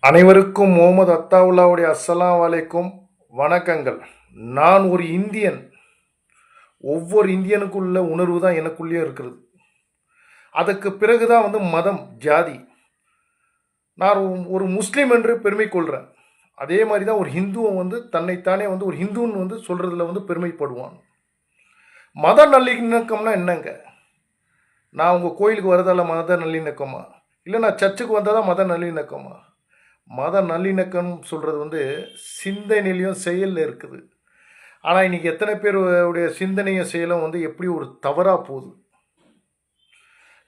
அனைவருக்கும் முகமது அத்தாவுல்லாவுடைய அஸ்ஸலாம் வலைக்கும் வணக்கங்கள். நான் ஒரு இந்தியன். ஒவ்வொரு இந்தியனுக்குள்ள உணர்வு தான் எனக்குள்ளேயே இருக்கிறது. அதுக்கு பிறகு தான் வந்து மதம் ஜாதி. நான் ஒரு- முஸ்லீம் என்று பெருமை கொள்கிறேன் அதே மாதிரி தான் ஒரு ஹிந்துவன் வந்து தன்னைத்தானே வந்து ஒரு ஹிந்துன்னு வந்து சொல்கிறதுல வந்து பெருமைப்படுவான். மத நல்லிணக்கம்னா என்னங்க? நான் உங்கள் கோயிலுக்கு வரதால மத நல்லிணக்கமா? இல்லை நான் சர்ச்சுக்கு வந்தால் தான் மத நல்லிணக்கமா? மத நல்லிணக்கம் சொல்கிறது வந்து சிந்தனையிலையும் செயலில் இருக்குது. ஆனால் இன்றைக்கி எத்தனை பேருடைய சிந்தனையும் செயலும் வந்து எப்படி ஒரு தவறாக போகுது?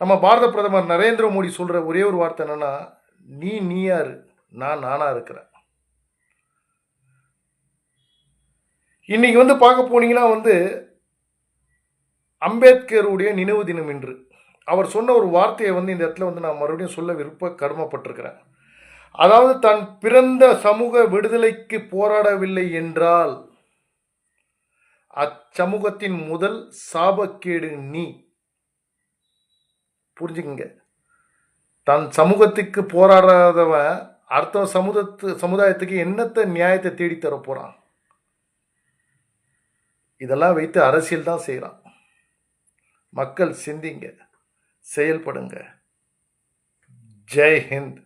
நம்ம பாரத பிரதமர் நரேந்திர மோடி சொல்கிற ஒரே ஒரு வார்த்தை என்னென்னா நீ நீயாரு நான் நானாக இருக்கிறேன். இன்றைக்கி வந்து பார்க்க போனீங்கன்னா வந்து அம்பேத்கருடைய நினைவு தினம் இன்று. அவர் சொன்ன ஒரு வார்த்தையை வந்து இந்த இடத்துல வந்து நான் மறுபடியும் சொல்ல விருப்ப கடமைப்பட்டிருக்கிறேன். அதாவது தான் பிறந்த சமூக விடுதலைக்கு போராடவில்லை என்றால் அச்சமூகத்தின் முதல் சாபக்கேடு நீ. புரிஞ்சுக்கங்க. தன் சமூகத்துக்கு போராடாதவன் அடுத்த சமுதத்து சமுதாயத்துக்கு என்னத்தை நியாயத்தை தேடித்தர போகிறான் இதெல்லாம் வைத்து அரசியல் தான் செய்கிறான் மக்கள் சிந்திங்க செயல்படுங்க. ஜெய் ஹிந்த்.